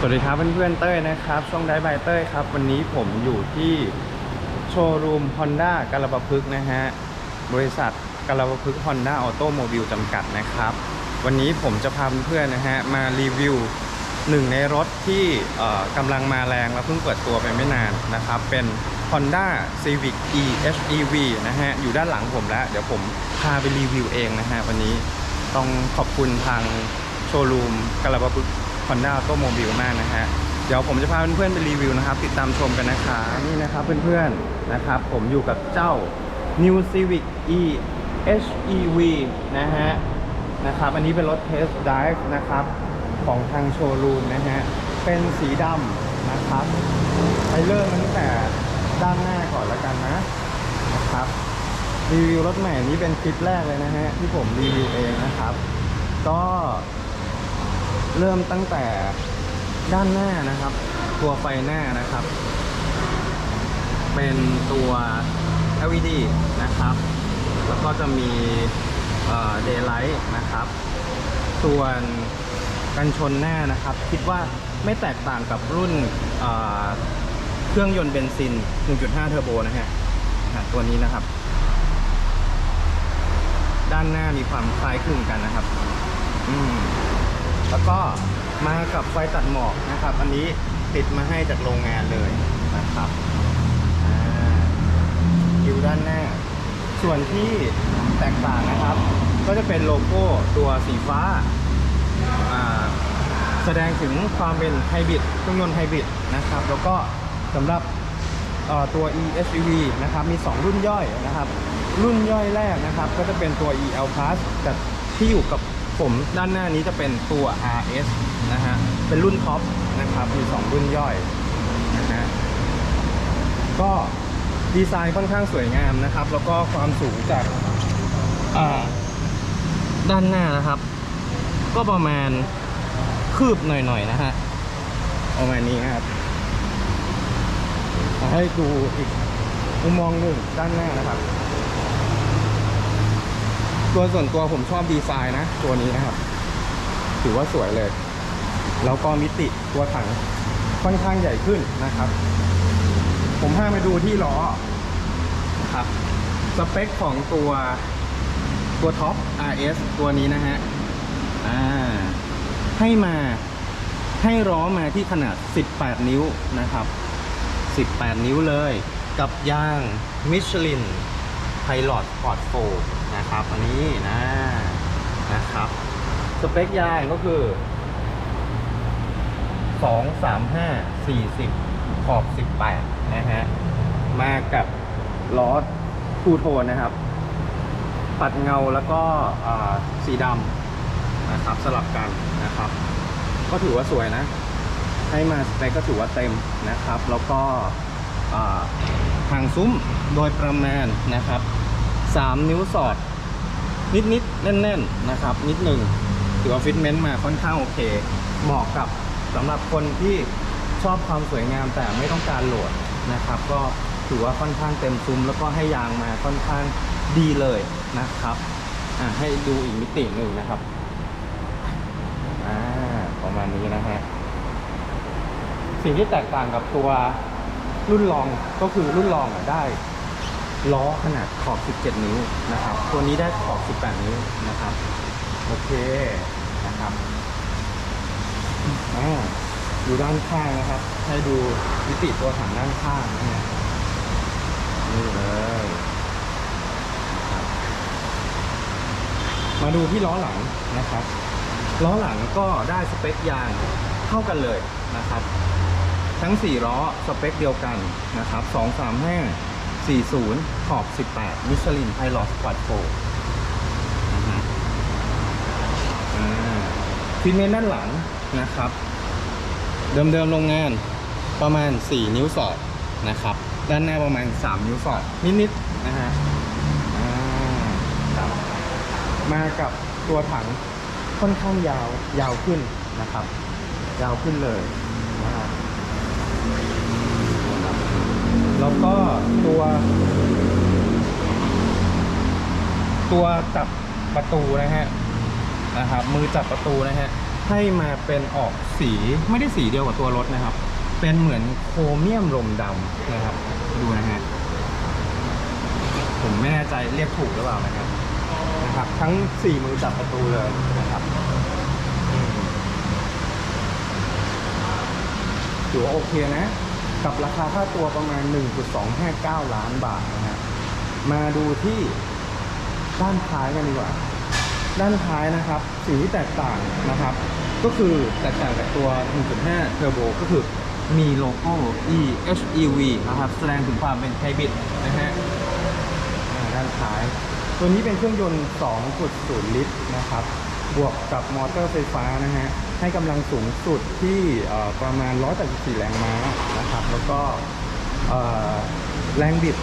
สวัสดีครับเพื่อนๆเต้ยนะครับช่องได้บายเต้ยครับ วันนี้ผมอยู่ที่โชว์รูม Honda กาลปะพฤกนะฮะบริษัทกาลปะพฤก Honda Auto Mobile จำกัดนะครับ วันนี้ผมจะพาเพื่อนๆนะฮะมารีวิวหนึ่งในรถที่กำลังมาแรงและเพิ่งเปิดตัวไปไม่นานนะครับ เป็น Honda Civic e HEV นะฮะอยู่ด้านหลังผมแล้ว เดี๋ยวผมพาไปรีวิวเองนะฮะวันนี้ต้องขอบคุณทางโชว์รูมกาลปะพฤก Honda Auto Mobile มากนะฮะ เดี๋ยวผมจะพาเพื่อนๆไปรีวิวนะครับ ติดตามชมกันนะคะนี่นะครับเพื่อนๆนะครับ ผมอยู่กับเจ้า New Civic e HEV นะฮะนะครับอันนี้เป็นรถ Test Drive นะครับ ของทางโชว์รูมนะฮะ เป็นสีดำนะครับไปเริ่มตั้งแต่ด้านหน้าก่อนละกันนะนะครับรีวิวรถใหม่นี้เป็นคลิปแรกเลยนะฮะ ที่ผมรีวิวเองนะครับ ก็ เริ่มตั้งแต่ด้านหน้านะครับ ตัวไฟหน้านะครับ เป็นตัว LED นะครับ แล้วก็จะมีเอ่อ daylight นะครับ ส่วนกันชนหน้านะครับ คิดว่าไม่แตกต่างกับรุ่นเเครื่องยนต์เบนซิน 1.5 เทอร์โบนะฮะอะตัวนี้นะครับ ด้านหน้ามีความคล้ายคลึงกันนะครับ อืม แล้วก็มากับไฟตัดหมอกนะครับ อันนี้ติดมาให้จากโรงงานเลยนะครับคิวด้านหน้า ส่วนที่แตกต่างนะครับ ก็จะเป็นโลโก้ตัวสีฟ้า แสดงถึงความเป็นไฮบริดเครื่องยนต์ไฮบริดนะครับ แล้วก็สำหรับตัว eSUV นะครับ มี 2 รุ่นย่อยนะครับ รุ่นย่อยแรกนะครับ ก็จะเป็นตัว EL Plus ที่อยู่กับ ผมด้านหน้านี้จะเป็นตัว RS นะฮะ เป็นรุ่นท็อปนะครับ มี 2 รุ่นย่อยนะฮะ ก็ดีไซน์ค่อนข้างสวยงามนะครับ แล้วก็ความสูงจากด้านหน้านะครับ ก็ประมาณคืบหน่อยๆนะฮะประมาณนี้ครับให้ดูอีกมุมมองหนึ่งด้านหน้านะครับ ตัวส่วนตัวผมชอบดีไซน์นะ ตัวนี้นะครับ ถือว่าสวยเลย แล้วก็มิติตัวถังค่อนข้างใหญ่ขึ้นนะครับ ผมพาไปดูที่ล้อครับ สเปคของตัวตัวท็อป RS ตัวนี้นะฮะ อ่า ให้มาให้ล้อมาที่ขนาด 18 นิ้วนะครับ 18 นิ้วเลย กับยางมิชลิน ไพลอตพอร์ตโฟนะครับ อันนี้นะนะครับ สเปคยางก็คือสองสามห้าสี่สิบขอบสิบแปดนะฮะ มากับล้อทูโทนนะครับ ปัดเงาแล้วก็สีดำนะครับสลับกันนะครับ ก็ถือว่าสวยนะ ให้มาสเปคก็ถือว่าเต็มนะครับ แล้วก็อ่าทางซุ้มโดยประมาณนะครับ สามนิ้วสอด นิดๆ แน่นๆ นะครับ นิดหนึ่งถือว่าฟิตเมนต์มาค่อนข้างโอเค เหมาะกับสำหรับคนที่ชอบความสวยงามแต่ไม่ต้องการโหลดนะครับ ก็ถือว่าค่อนข้างเต็มซุ้มแล้วก็ให้ยางมาค่อนข้างดีเลยนะครับอะให้ดูอีกมิติหนึ่งนะครับอ่าประมาณนี้นะฮะสิ่งที่แตกต่างกับตัวรุ่นรองก็คือรุ่นรองได้ ล้อขนาดขอบ 17 นิ้วนะครับ ตัวนี้ได้ขอบ 18 นิ้วนะครับ โอเคนะครับอ่าอยู่ด้านข้างนะครับ ให้ดูมิติตัวถังด้านข้างนะนี่เลยมาดูที่ล้อหลังนะครับ ล้อหลังก็ได้สเปคยางเท่ากันเลยนะครับ ทั้ง 4 ล้อสเปคเดียวกันนะครับ 235 40 ขอบ 18 มิชลินไพลอตสปอร์ตโฟนะฮะอ่าฟินเมนด้านหลังนะครับ เดิมๆโรงงานประมาณ 4 นิ้วสอดนะครับ ด้านหน้าประมาณ 3 นิ้วสอดนิดๆนะฮะมากับตัวถังค่อนข้างยาวยาวขึ้นนะครับ ยาวขึ้นเลยนะฮะ แล้วก็ตัว ตัวจับประตูนะฮะนะครับมือจับประตูนะฮะให้มาเป็นออกสีไม่ได้สีเดียวกับตัวรถนะครับ เป็นเหมือนโครเมียมลมดำนะครับ ดูนะฮะผมไม่แน่ใจเรียกถูกหรือเปล่านะครับนะครับ ทั้งสี่มือจับประตูเลยนะครับถือว่าโอเคนะ กับราคาค่าตัวประมาณ 1.259 ล้านบาทนะฮะ มาดูที่ด้านท้ายกันดีกว่า ด้านท้ายนะครับสิ่งที่แตกต่างนะครับ ก็คือแตกต่างจากตัว 1.5 Turbo ก็คือมีโลโก้ EHEV นะครับ แสดงถึงความเป็นไฮบริดนะฮะด้านท้าย ตัวนี้เป็นเครื่องยนต์ 2.0 ลิตรนะครับ บวกกับมอเตอร์ไฟฟ้านะฮะ ให้กำลังสูงสุดที่ประมาณ 184 แรงม้านะครับ แล้วก็แรงบิด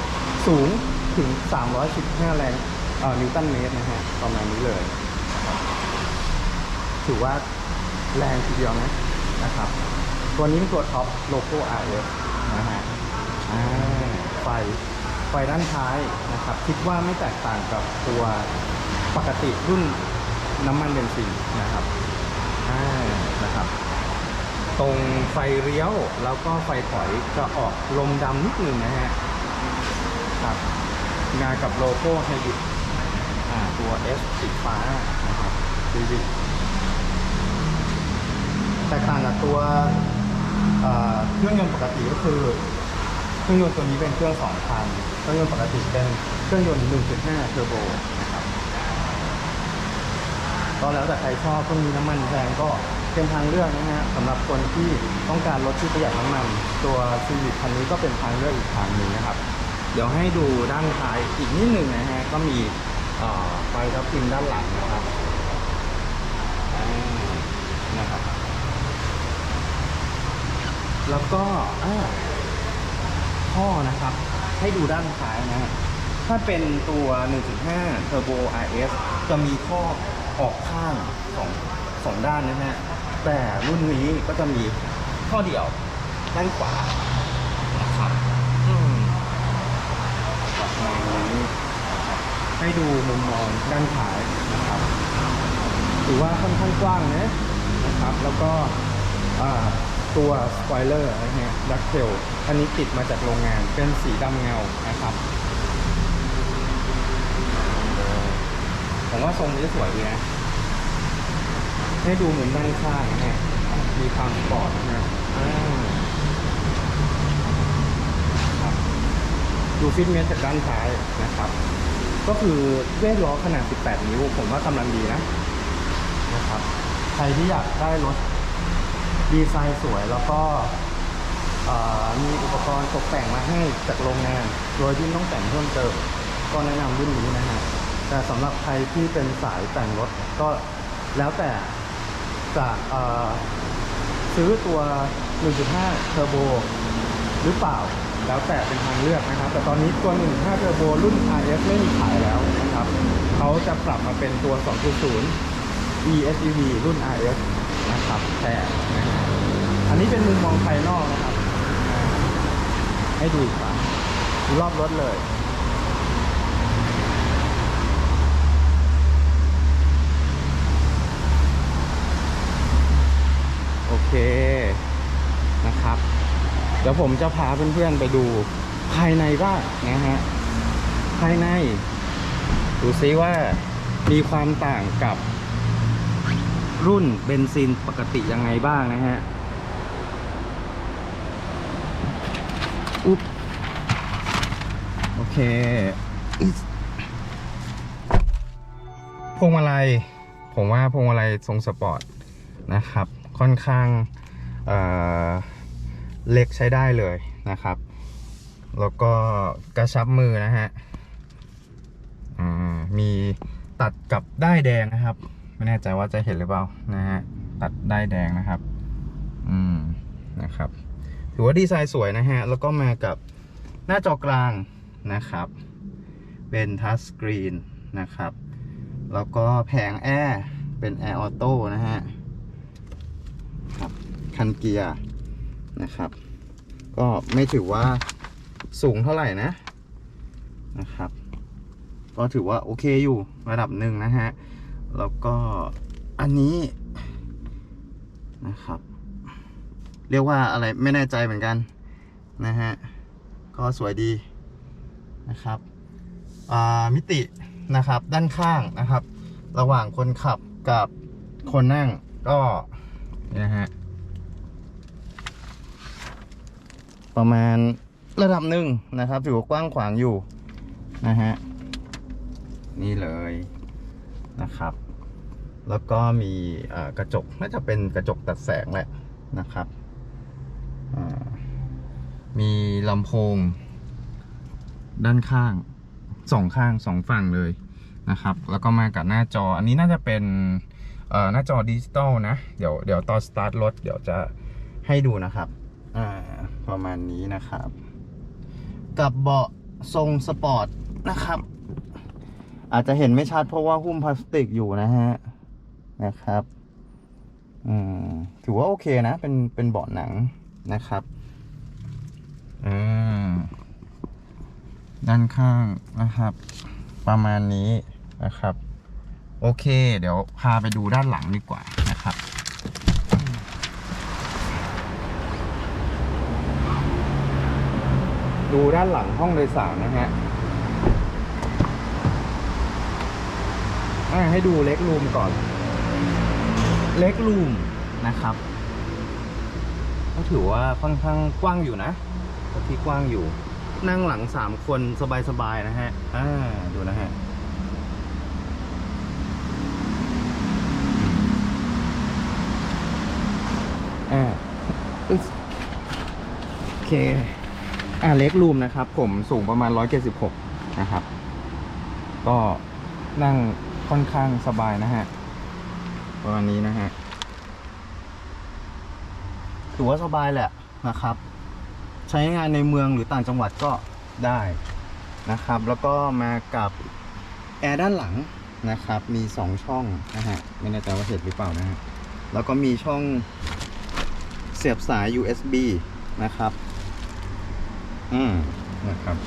สูงถึง 315 แรงนิวตันเมตรนะฮะ ประมาณนี้เลย ถือว่าแรงทีเดียวนะนะครับ ตัวนี้เป็นตัวท็อปโลโก้ RS นะฮะไฟไฟด้านท้ายนะครับ คิดว่าไม่แตกต่างกับตัวปกติรุ่น น้ำมันเบนซินนะครับอ่านะครับ ตรงไฟเลี้ยวแล้วก็ไฟถอยจะออกลมดำนิดหนึ่งนะฮะครับงานกับโลโก้ไฮบริดตัว S สีฟ้านะครับซีวิแตกต่างกับตัวเอ่อเครื่องยนต์ปกติก็คือเครื่องยนต์ตัวนี้เป็นเครื่อง2,000เครื่องยนต์ปกติเป็นเครื่องยนต์ 1.5 เทอร์โบนะครับ ก็แล้วแต่ใครชอบเครื่องนี้น้ำมันแพงก็เป็นทางเลือกนะฮะสำหรับคนที่ต้องการรถที่ประหยัดน้ำมัน ตัวซีวิ c คันนี้ก็เป็นทางเลือกอีกทางหนึ่งนะครับ เดี๋ยวให้ดูด้านท้ายอีกนิดหนึ่งนะฮะก็มีไฟทับทิมด้านหลังนะครับนะครับ แล้วก็ท่อนะครับ ให้ดูด้านท้ายนะฮะถ้าเป็นตัว 1.5 Turbo RS จะมีท่อ ออกข้างสองสองด้านนะฮะ แต่รุ่นนี้ก็จะมีท่อเดียวด้านขวานะครับอืมประมาณนี้ให้ดูมุมมองด้านท้ายนะครับถือว่าค่อนข้างกว้างนะนะครับ แล้วก็ตัวสปอยเลอร์นะฮะดักเทลอันนี้ติดมาจากโรงงานเป็นสีดำเงานะครับ ผมว่าทรงนี้สวยดีนะ ให้ดูเหมือนด้านข้างนะฮะมีความสปอร์ตนะดูฟิตเมสจากด้านท้ายนะครับ ก็คือเวทล้อขนาด 18 นิ้ว ผมว่ากำลังดีนะนะครับ ใครที่อยากได้รถดีไซน์สวยแล้วก็มีอุปกรณ์ตกแต่งมาให้จากโรงงาน โดยที่ต้องแต่งเพิ่มเติมก็แนะนำรุ่นนี้นะฮะ แต่สำหรับใครที่เป็นสายแต่งรถก็แล้วแต่จะซื้อตัว 1.5 เทอร์โบหรือเปล่า แล้วแต่เป็นทางเลือกนะครับ แต่ตอนนี้ตัว 1.5 เทอร์โบรุ่น RS ไม่มีขายแล้วนะครับ เขาจะปรับมาเป็นตัว 2.0 ESEV รุ่น RS นะครับแทนอันนี้เป็นมุมมองภายนอกนะครับ ให้ดูอีกครั้งดูรอบรถเลย โอเคนะครับ เดี๋ ยวผมจะพาเพื่อนๆไปดู ภายในบ้างนะฮะ ภายในดูซิว่ามีความต่างกับรุ่นเบนซินปกติยังไงบ้างนะฮะ อุ๊บ โอเคพวงมาลัย ผมว่าพวงมาลัยทรงสปอร์ตนะครับ ค่อนข้างเอ่อ เล็กใช้ได้เลยนะครับ แล้วก็กระชับมือนะฮะมีตัดกับด้ายแดงนะครับ ไม่แน่ใจว่าจะเห็นหรือเปล่านะฮะตัดด้ายแดงนะครับ อืมนะครับถือว่าดีไซน์สวยนะฮะ แล้วก็มากับหน้าจอกลางนะครับ เป็นทัชสกรีนนะครับ แล้วก็แผงแอร์เป็นแอร์ออโต้นะฮะครับคันเกียร์ นะครับ ก็ไม่ถือว่าสูงเท่าไหร่นะนะครับ ก็ถือว่าโอเคอยู่ระดับหนึ่งนะฮะ แล้วก็อันนี้นะครับ เรียกว่าอะไรไม่แน่ใจเหมือนกันนะฮะ ก็สวยดีนะครับมิตินะครับด้านข้างนะครับ ระหว่างคนขับกับคนนั่งก็นะฮะ ประมาณระดับหนึ่งนะครับถือว่ากว้างขวางอยู่นะฮะนี่เลยนะครับ แล้วก็มีกระจกน่าจะเป็นกระจกตัดแสงแหละนะครับมีลำโพง ด้านข้างสองข้างสองฝั่งเลยนะครับ แล้วก็มากับหน้าจออันนี้น่าจะเป็นหน้าจอดิจิตอลนะ เดี๋ยวเดี๋ยวตอนสตาร์ทรถเดี๋ยวจะให้ดูนะครับ อ่า ประมาณนี้นะครับ กับเบาะทรงสปอร์ตนะครับ อาจจะเห็นไม่ชัดเพราะว่าหุ้มพลาสติกอยู่นะฮะ นะครับ อืม ถือว่าโอเคนะ เป็น เป็นเบาะหนังนะครับ อ่า ด้านข้างนะครับ ประมาณนี้นะครับ โอเค เดี๋ยวพาไปดูด้านหลังดีกว่านะครับ ดูด้านหลังห้องโดยสารนะฮะให้ดูเล็กรูมก่อน เล็กรูมนะครับ ก็ถือว่าค่อนข้างกว้างอยู่นะที่กว้างอยู่ นั่งหลังสามคนสบายๆนะฮะ อ่า ดูนะฮะอ่าอึ๊สโอเค อ่าเล็กรูมนะครับ ผมสูงประมาณ 176 นะครับ ก็นั่งค่อนข้างสบายนะฮะประมาณนี้นะฮะถือว่าสบายแหละนะครับ ใช้งานในเมืองหรือต่างจังหวัดก็ได้นะครับ แล้วก็มากับแอร์ด้านหลังนะครับ มี 2 ช่องนะฮะไม่แน่ใจว่าเห็นหรือเปล่านะฮะแล้วก็มีช่องเสียบสาย USB นะครับ อืมนะครับ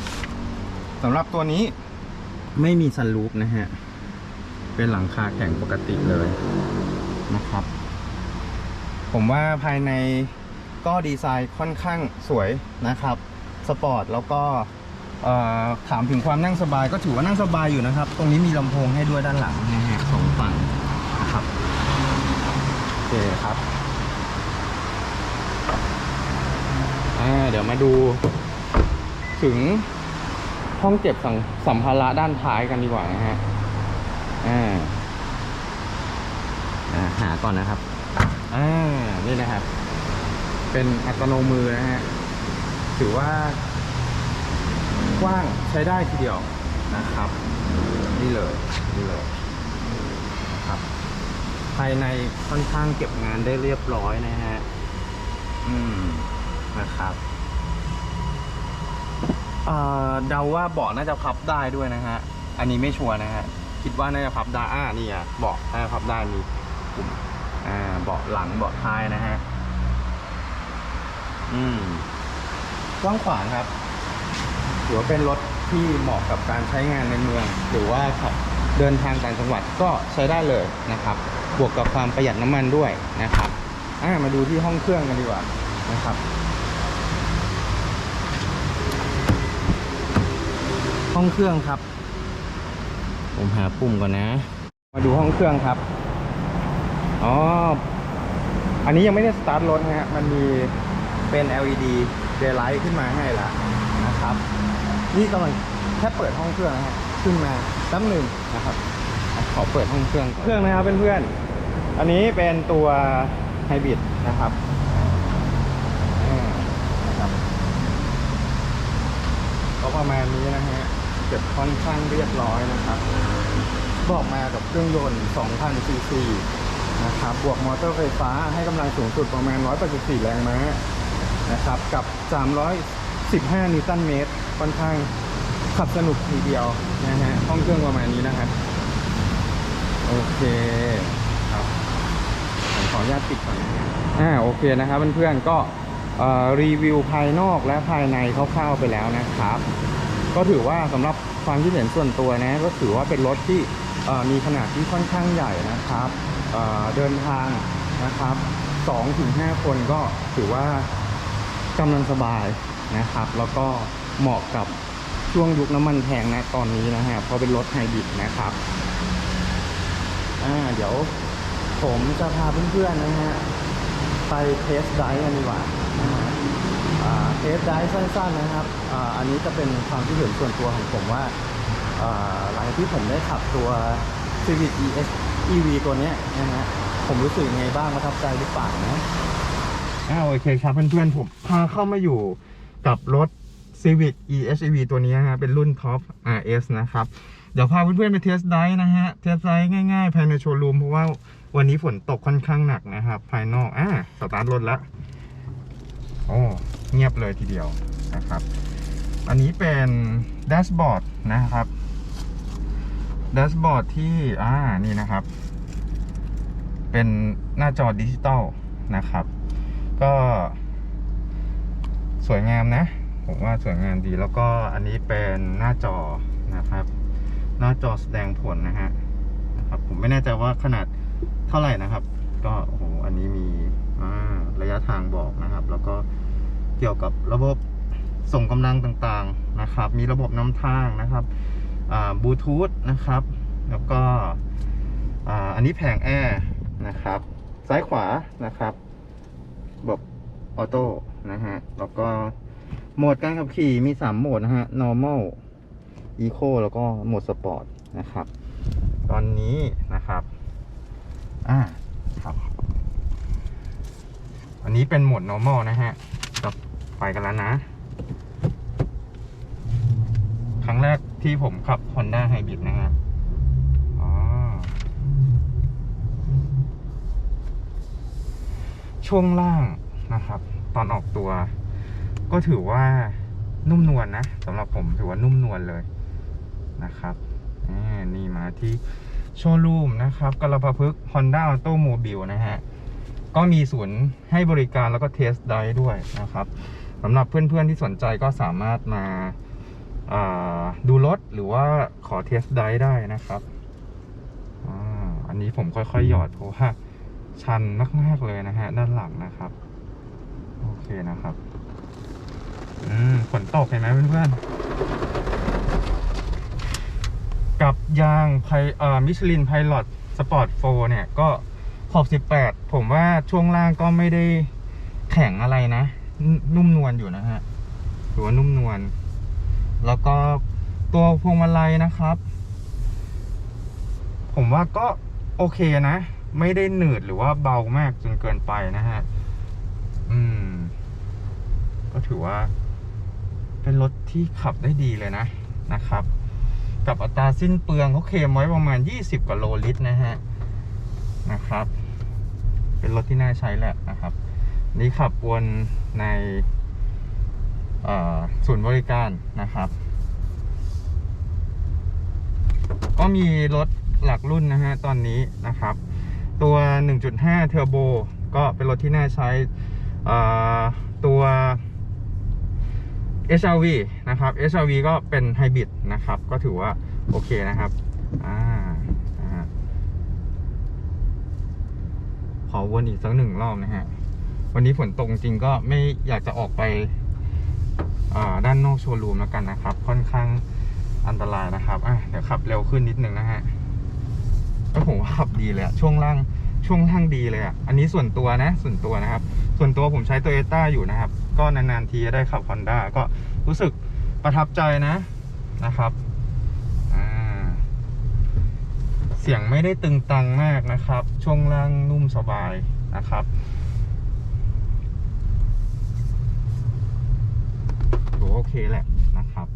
สำหรับตัวนี้ไม่มีซันรูปนะฮะ เป็นหลังคาแข็งปกติเลยนะครับ ผมว่าภายในก็ดีไซน์ค่อนข้างสวยนะครับ สปอร์ตแล้วก็ถามถึงความนั่งสบายก็ถือว่านั่งสบายอยู่นะครับ ตรงนี้มีลำโพงให้ด้วยด้านหลังนะฮะสองฝั่งนะครับโอเคครับเดี๋ยวมาดู ถึงห้องเก็บสัมสมภาระด้านท้ายกันดีกว่านะฮะอ่าอ่าหาก่อนนะครับอ่านี่นะครับ เป็นอัตโนมือนะฮะถือว่ากว้างใช้ได้ทีเดียวนะครับ นี่เลยนี่เลยครับภายในค่อนข้างเก็บงานได้เรียบร้อยนะฮะ อืมนะครับ เอ่อเดาว่าเบาะน่าจะพับได้ด้วยนะฮะ อันนี้ไม่ชัวร์นะฮะ คิดว่าน่าจะพับได้อ่านี่อะเบาะน่าจะพับได้มีปุ่มอ่าเบาะหลังเบาะท้ายนะฮะ อืมกว้างขวางครับถือว่าเป็นรถที่เหมาะกับการใช้งานในเมือง หรือว่าขับเดินทางต่างจังหวัดก็ใช้ได้เลยนะครับ บวกกับความประหยัดน้ำมันด้วยนะครับอ่ามาดูที่ห้องเครื่องกันดีกว่านะครับ ห้องเครื่องครับ ผมหาปุ่มก่อนนะ มาดูห้องเครื่องครับ อ๋อ อันนี้ยังไม่ได้สตาร์ทรถนะฮะ มันมีเป็น LED daylight ขึ้นมาให้ละนะครับ นี่กำลังแค่เปิดห้องเครื่องนะฮะ ขึ้นมาแป๊บหนึ่งนะครับ ขอเปิดห้องเครื่อง เครื่องนะครับเพื่อนๆ อันนี้เป็นตัวไฮบริดนะครับอ่านะครับก็ประมาณนี้นะฮะ เก็บค่อนข้างเรียบร้อยนะครับ บอกมากับเครื่องยนต์ 2,000 ซีซีนะครับ บวกมอเตอร์ไฟฟ้าให้กำลังสูงสุดประมาณ 184 แรงม้านะครับ กับ 315 นิวตันเมตร ค่อนข้างขับสนุกทีเดียวนะฮะ ห้องเครื่องประมาณนี้นะครับโอเคครับผมขออนุญาตปิดก่อนอ่าโอเคนะครับเพื่อนๆก็รีวิวภายนอกและภายในคร่าวๆไปแล้วนะครับ ก็ถือว่าสำหรับความคิดเห็นส่วนตัวนะก็ถือว่าเป็นรถที่มีขนาดที่ค่อนข้างใหญ่นะครับเเดินทางนะครับส2ถึง5คนก็ถือว่ากำลังสบายนะครับ แล้วก็เหมาะกับช่วงยุคน้ำมันแพงนะตอนนี้นะฮะเพราะเป็นรถไฮบริดนะครับอ่าเดี๋ยวผมจะพาเพื่อนๆนะฮะไปเทสไดฟ์กันดีกว่านะฮะ เทสไดฟ์สั้นๆนะครับออันนี้จะเป็นความคิดเห็นส่วนตัวของผมว่า หลังที่ผมได้ขับตัว Civic ES EV ตัวนี้นะฮะผมรู้สึกยังไงบ้างประทับใจหรือเปล่านะอ้าวโอเคครับเพื่อนๆผมพาเข้ามาอยู่กับรถ Civic EHEV ตัวนี้ฮะเป็นรุ่น Top RS นะครับ เดี๋ยวพาเพื่อนๆไปเทสไดฟ์นะฮะ เทสไดฟ์ง่ายๆ ภายในโชว์รูมเพราะว่าวันนี้ฝนตกค่อนข้างหนักนะครับ ภายนอกอ่าสตาร์ทรถแล้ว โอ้เงียบเลยทีเดียวนะครับ อันนี้เป็นแดชบอร์ดนะครับแดชบอร์ดที่อ่านี่นะครับ เป็นหน้าจอดิจิตอลนะครับ ก็สวยงามนะ ผมว่าสวยงามดีแล้วก็อันนี้เป็นหน้าจอนะครับ หน้าจอแสดงผลนะฮะนะครับ ผมไม่แน่ใจว่าขนาดเท่าไหร่นะครับ ก็โอ้โหอันนี้มีอ่า ระยะทางบอกนะครับ แล้วก็เกี่ยวกับระบบส่งกำลังต่างๆนะครับ มีระบบนำทางนะครับบลูทูธนะครับ แล้วก็อ,อันนี้แผงแอร์นะครับ ซ้ายขวานะครับบบออโต้นะฮะ แล้วก็โหมดการขับขี่มี 3 โหมดนะฮะ normal eco แล้วก็โหมดสปอร์ตนะครับ ตอนนี้นะครับ อ่า อันนี้เป็นโหมด normal นะฮะจะไปกันแล้วนะ ครั้งแรกที่ผมขับ Honda Hybrid นะฮะอ๋อช่วงล่างนะครับ ตอนออกตัว ก็ถือว่านุ่มนวลนะสำหรับผมถือว่านุ่มนวลเลยนะครับนี่มาที่โชว์รูมนะครับกระพะพึก Honda Automobile นะฮะ ก็มีศูนย์ให้บริการแล้วก็เทสไดด้วยนะครับสำหรับเพื่อนๆที่สนใจก็สามารถมาาดูรถหรือว่าขอเทสไดได้นะครับออันนี้ผมค่อยๆหยอดเพราะว่าชันมากๆเลยนะฮะด้านหลังนะครับ โอเคนะครับอืมฝนตกเห็นไหมเพื่อนๆกับยางไพเอ่อมิชลินไพลอตสปอร์ตโฟเนี่ยก็ ขอบ 18 ผมว่าช่วงล่างก็ไม่ได้แข็งอะไรนะ นุ่มนวลอยู่นะฮะถือว่านุ่มนวลแล้วก็ตัวพวงมาลัยนะครับ ผมว่าก็โอเคนะ ไม่ได้หนืดหรือว่าเบามากจนเกินไปนะฮะ อืม ก็ถือว่า เป็นรถที่ขับได้ดีเลยนะนะครับ กับอัตราสิ้นเปลืองเขาเคลมไว้ประมาณ 20กว่าโลลิตรนะฮะ นะครับ เป็นรถที่น่าใช้แหละนะครับ นี่ขับวนในศูนย์บริการนะครับ ก็มีรถหลักรุ่นนะฮะตอนนี้นะครับ ตัว 1.5 เทอร์โบก็เป็นรถที่น่าใช้ตัว HRV นะครับ HRV ก็เป็นไฮบริดนะครับ ก็ถือว่าโอเคนะครับอ่านะฮะข อวนอีกสักหนึ่งรอบนะฮะ วันนี้ฝนตกจริงก็ไม่อยากจะออกไปด้านนอกโชว์รูมแล้วกันนะครับ ค่อนข้างอันตรายนะครับอะเดี๋ยวขับเร็วขึ้นนิดนึงนะฮะก็ผมว่าขับดีเลยอะช่วงล่างช่วงล่างดีเลยอะอันนี้ส่วนตัวนะ ส่วนตัวนะครับ ส่วนตัวผมใช้โตโยต้าอยู่นะครับ ก็นานๆทีจะได้ขับ Honda ก็รู้สึกประทับใจนะนะครับเสียงไม่ได้ตึงตังมากนะครับ ช่วงล่างนุ่มสบายนะครับถือโอเคแหละนะครับ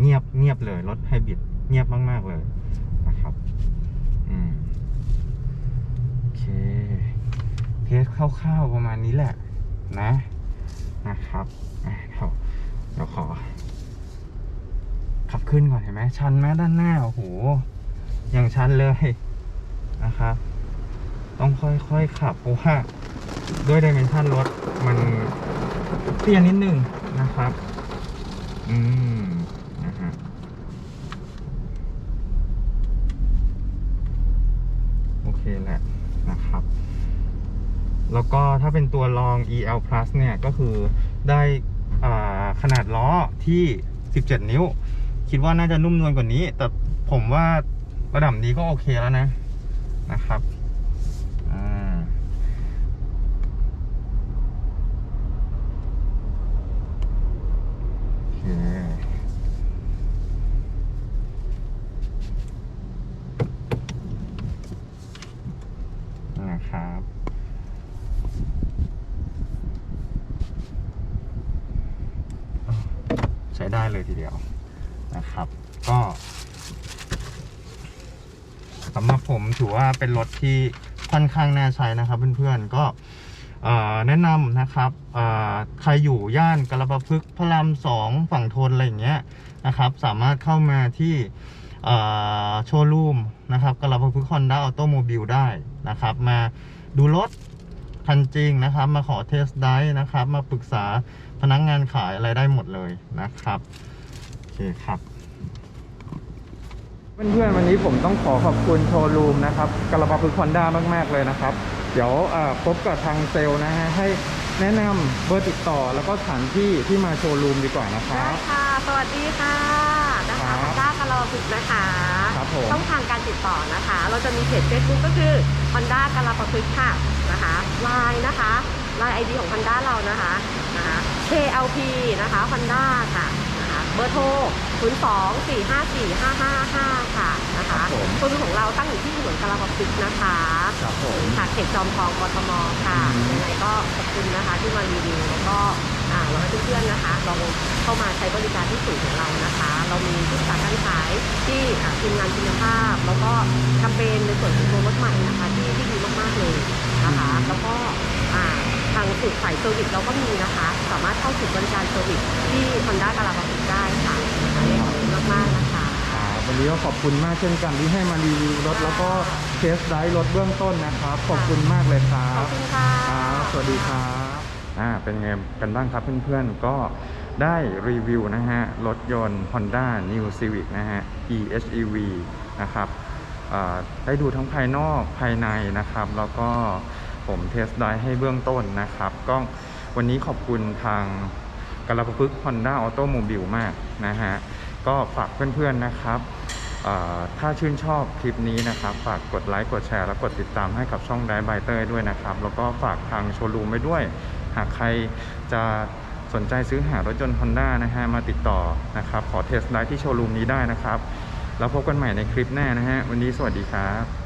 เงียบเงียบเลยรถไฮบริดเงียบมาก ๆ เลยนะครับอืมโอเคเทสคร่าวๆประมาณนี้แหละ นะนะครับเดี๋ยวเดี๋ยวขอ ขับขึ้นก่อนเห็นไหมชันไหมด้านหน้าโอ้โหอย่างชันเลย นะครับ ต้องค่อยๆขับเพราะว่าด้วยดิเมนชันรถมันเตี้ยนิดนึงนะครับ อืมนะฮะโอเคแหละนะครับ แล้วก็ถ้าเป็นตัวรอง EL Plus เนี่ยก็คือได้ขนาดล้อที่ 17 นิ้ว คิดว่าน่าจะนุ่มนวลกว่านี้ แต่ผมว่าระดับนี้ก็โอเคแล้วนะ นะครับโอเค นะครับ ใช้ได้เลยทีเดียวนะครับ ก็สำหรับผมถือว่า เป็นรถที่ค่อนข้างน่าใช้นะครับเพื่อนๆก็แนะนำนะครับใครอยู่ย่านกระประพฤกษ์พระรามสองฝั่งทนอะไรอย่างเงี้ยนะครับ สามารถเข้ามาที่โชว์รูมนะครับกระประพฤกษ์ฮอนด้าออโตโมบิลได้นะครับ มาดูรถคันจริงนะครับ มาขอเทสไดรฟ์นะครับ มาปรึกษาพนักงงานขายอะไรได้หมดเลยนะครับ โอเคครับ เพื่อนๆวันนี้ผมต้องขอขอบคุณโชว์รูมนะครับกระบะพึกฮอนด้ามากๆเลยนะครับ เดี๋ยวเอ่อพบกับทางเซลล์นะฮะให้แนะนำเบอร์ติดต่อแล้วก็สถานที่ที่มาโชว์รูมดีกว่านะคได้รับค่ะ สวัสดีค่ะนะครัคะบพันด้ากะลาพึกษ์นะคะครับผมช่องทางการติดต่อนะคะ เราจะมีเพจ Facebook ก็คือ Honda กะลาพึกษ์ค่ะนะคะไลน์นะคะไลน์ไอดีของ Honda เรานะคะนะคะ KLP นะคะ Honda ค่ะนะคะเบ อร์โทร 0 2 4 5 4 5 5 5 ค่ะนะคะครับผมคนของเราตั้งอยู่ที่ถนนกะลาพึกษ์นะคะครับผม ค่ะเขตจอมทองกทมค่ะอืม ยังไงก็ขอบคุณนะคะที่มารีวิวแล้วก็อ่าเราให้เพื่อนๆนะคะลองเข้ามาใช้บริการที่ศูนย์ของเรานะคะ เรามีที่สาขาการขายที่อ่าทีมงานคุณภาพ แล้วก็แคมเปญในส่วนของโปรโมทใหม่นะคะที่ที่ดีมากๆเลยนะคะ แล้วก็อ่า ทางสูตรสายเซอร์วิสเราก็มีนะคะ สามารถเข้าถึงบริการเซอร์วิสที่ Honda กาลาบาฟิกได้ค่ะนะคะขอบคุณมากๆนะคะ ครับวันนี้ก็ขอบคุณมากเช่นกันที่ให้มารีวิวรถแล้วก็เทสไดรฟ์รถเบื้องต้นนะครับ ขอบคุณมากเลยครัขอบบคุณค่ะ ครับสวัสดีครับอ่าเป็นไงกันบ้างครับเพื่อนๆก็ได้รีวิวนะฮะรถยนต์ Honda New Civic นะฮะ EHEV นะครับ อ่าได้ดูทั้งภายนอกภายในนะครับ แล้วก็ ผมเทสได้ให้เบื้องต้นนะครับ ก็วันนี้ขอบคุณทางกระพึก Honda Automobile มากนะฮะ ก็ฝากเพื่อนๆนะครับ ถ้าชื่นชอบคลิปนี้นะครับ ฝากกดไลค์กดแชร์และกดติดตามให้กับช่องไดบายเตอร์ด้วยนะครับ แล้วก็ฝากทางโชว์รูมไว้ด้วย หากใครจะสนใจซื้อหารถยนต์ Honda นะฮะ มาติดต่อนะครับ ขอเทสไดที่โชว์รูมนี้ได้นะครับ แล้วพบกันใหม่ในคลิปหน้านะฮะ วันนี้สวัสดีครับ